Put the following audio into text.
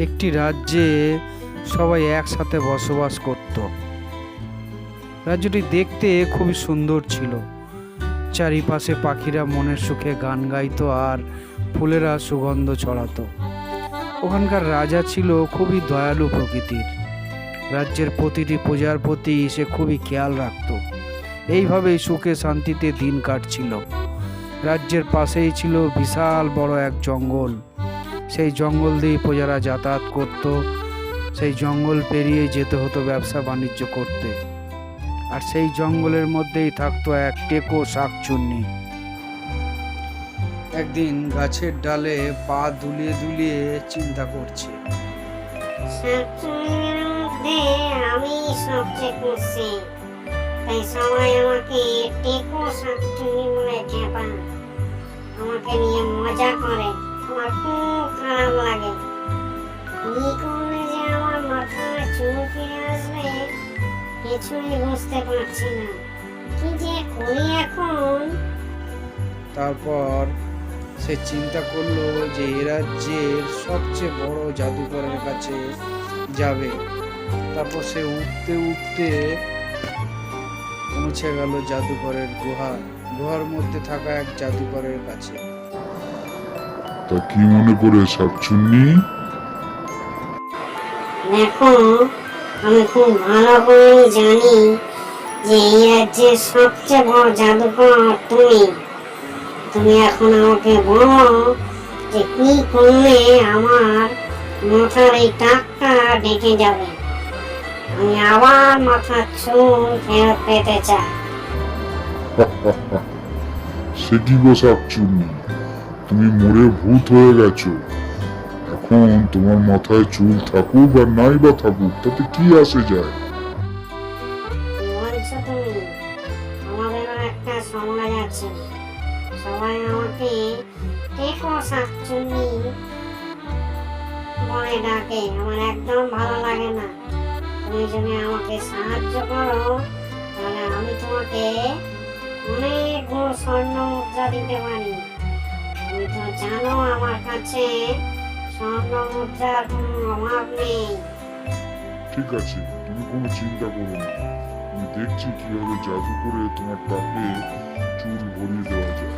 একটি রাজ্যে সবাই একসাথে বসবাস করত। রাজ্যটি দেখতে খুবই সুন্দর ছিল। চারিপাশে পাখিরা মনের সুখে গান গাইত আর ফুলেরা সুগন্ধ ছড়াতো। ওখানকার রাজা ছিল খুবই দয়ালু প্রকৃতির। রাজ্যের প্রতিটি প্রজার প্রতি সে খুবই খেয়াল রাখতো। এইভাবেই সুখে শান্তিতে দিন কাটছিল। রাজ্যের পাশেই ছিল বিশাল বড় এক জঙ্গল। সেই জঙ্গল দিয়ে প্রজারা যাতায়াত করত, সেই জঙ্গল পেরিয়ে যেতে হতো ব্যবসা বাণিজ্য করতে। আর সেই জঙ্গলের মধ্যেই থাকতো এক টেকো শাকচুন্নি। একদিন গাছের ডালে পা দুলিয়ে দুলিয়ে চিন্তা করছে। আমি সবচেয়ে তাই সবাই আমাকে টেকো শাকচুন্নি বলে আমাকে নিয়ে মজা করে। আমার খারাপ লাগে। যে আমার আসবে, কিছুই বুঝতে পারছি না। কি যে করি এখন? তারপর সে চিন্তা করল যে এ রাজ্যের সবচেয়ে বড় জাদুকরের কাছে যাবে। তারপর সে উঠতে উঠতে পৌঁছে গেল জাদুকরের গুহা গুহার মধ্যে থাকা এক জাদুকরের কাছে। তা কি মনে করে শাকচুন্নি দেখো আমি খুব ভালো করে জানি যে এই রাজ্যের সবচেয়ে বড় জাদুকর তুমি। তুমি এখন আমাকে বলো যে কি করলে আমার মাথার এই টাকটা ডেকে যাবে। আমি আবার মাথার চুল ফেরত পেতে চাই। সে কি গো শাকচুন্নি তুমি মরে ভূত হয়ে গেছো। এখন তোমার মাথায় চুল থাকুক আর নাই বা থাকুক, তাতে কি আসে যায়? আমার একদম ভালো লাগে না। তুমি যদি আমাকে সাহায্য করো, তাহলে আমি তোমাকে অনেকগুলো স্বর্ণ মুদ্রা দিতে পারি। তুমি তো জানো আমার কাছে স্বর্ণ মুদ্রার কোনো অভাব নেই। ঠিক আছে, তুমি কোনো চিন্তা করো না। আমি দেখছি কীভাবে জাদু করে তোমার টাকে চুল ভরিয়ে দেওয়া যায়।